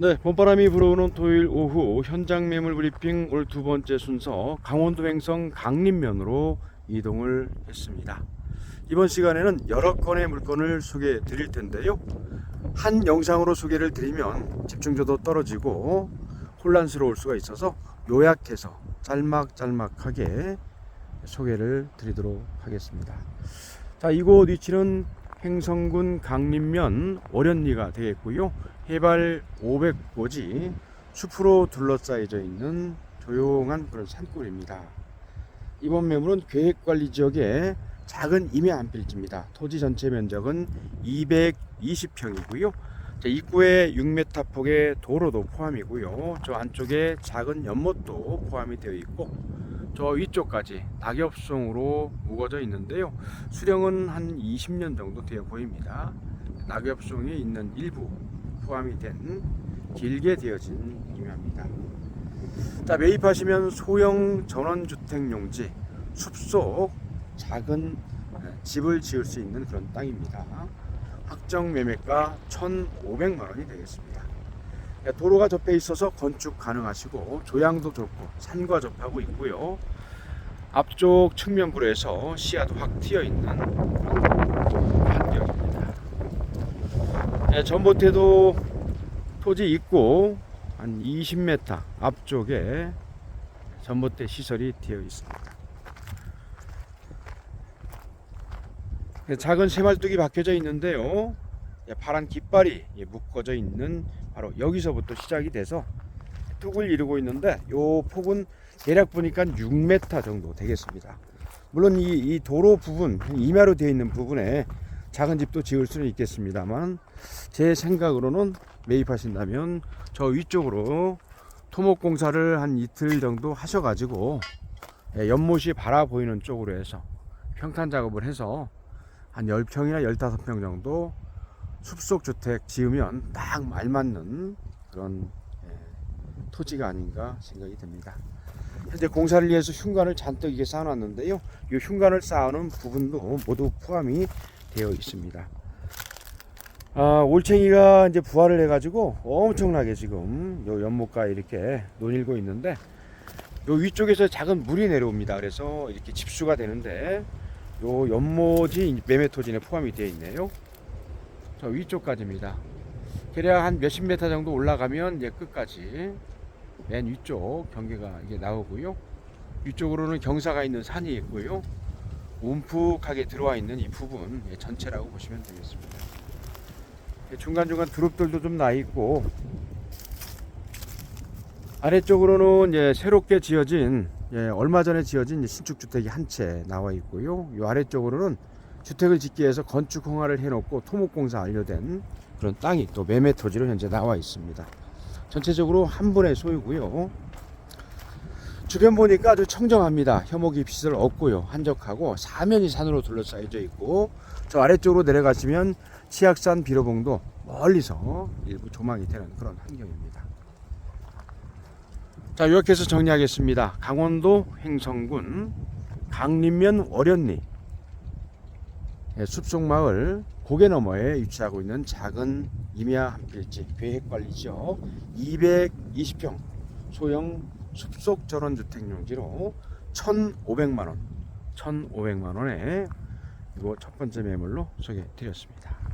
네, 봄바람이 불어오는 토요일 오후 현장 매물 브리핑 오늘 두 번째 순서 강원도 횡성 강림면으로 이동을 했습니다. 이번 시간에는 여러 건의 물건을 소개해 드릴 텐데요. 한 영상으로 소개를 드리면 집중도도 떨어지고 혼란스러울 수가 있어서 요약해서 짤막짤막하게 소개를 드리도록 하겠습니다. 자, 이곳 위치는 행성군 강림면 월연리가 되겠고요. 해발 500고지 숲으로 둘러싸여져 있는 조용한 그런 산골입니다. 이번 매물은 계획관리 지역의 작은 임야 한 필지입니다. 토지 전체 면적은 220평이고요. 입구에 6m 폭의 도로도 포함이고요. 저 안쪽에 작은 연못도 포함이 되어 있고 저 위쪽까지 낙엽송으로 우거져 있는데요. 수령은 한 20년 정도 되어 보입니다. 낙엽송이 있는 일부 포함이 된 길게 되어진 임야입니다. 자, 매입하시면 소형 전원주택 용지 숲속 작은 집을 지을 수 있는 그런 땅입니다. 확정 매매가 1,500만 원이 되겠습니다. 도로가 접해 있어서 건축 가능하시고 조향도 좋고 산과 접하고 있고요. 앞쪽 측면부로해서 시야도 확 트여 있는 환경입니다. 네, 전봇대도 토지 있고 한 20m 앞쪽에 전봇대 시설이 되어 있습니다. 네, 작은 새말뚝이 박혀져 있는데요. 예, 파란 깃발이 예, 묶어져 있는 바로 여기서부터 시작이 돼서 뚝을 이루고 있는데 요 폭은 대략 보니까 6m 정도 되겠습니다. 물론 이, 이 도로 부분, 임야로 되어 있는 부분에 작은 집도 지을 수는 있겠습니다만 제 생각으로는 매입하신다면 저 위쪽으로 토목 공사를 한 이틀 정도 하셔가지고 예, 연못이 바라 보이는 쪽으로 해서 평탄 작업을 해서 한 10평이나 15평 정도 숲속 주택 지으면 딱 알맞는 그런 예, 토지가 아닌가 생각이 듭니다. 현재 공사를 위해서 흉관을 잔뜩 이게 쌓아놨는데요. 이 흉관을 쌓아놓은 부분도 모두 포함이 되어 있습니다. 아, 올챙이가 이제 부활을 해가지고 엄청나게 지금 요 연못가 이렇게 논일고 있는데 요 위쪽에서 작은 물이 내려옵니다. 그래서 이렇게 집수가 되는데 요 연못이 매매토진에 포함이 되어 있네요. 저 위쪽까지입니다. 대략 한 몇십 메타 정도 올라가면 이제 끝까지 맨 위쪽 경계가 이게 나오고요. 위쪽으로는 경사가 있는 산이 있고요. 움푹하게 들어와 있는 이 부분 예, 전체라고 보시면 되겠습니다. 예, 중간중간 두릅들도 좀 나 있고 아래쪽으로는 이제 새롭게 지어진 예, 얼마 전에 지어진 신축 주택이 한 채 나와 있고요. 이 아래쪽으로는 주택을 짓기 위해서 건축 허가를 해놓고 토목공사 완료된 그런 땅이 또 매매 토지로 현재 나와 있습니다. 전체적으로 한 분의 소유고요. 주변 보니까 아주 청정합니다. 혐오기 시설 없고요. 한적하고 사면이 산으로 둘러싸여져 있고 저 아래쪽으로 내려가시면 치악산 비로봉도 멀리서 일부 조망이 되는 그런 환경입니다. 자 이렇게 해서 정리하겠습니다. 강원도 횡성군 강림면 월연리 예, 숲속 마을 고개 너머에 위치하고 있는 작은 임야 한 필지 계획관리 지역 220평 소형 숲속 전원주택 용지로 1,500만 원, 1,500만 원에 이거 첫 번째 매물로 소개해 드렸습니다.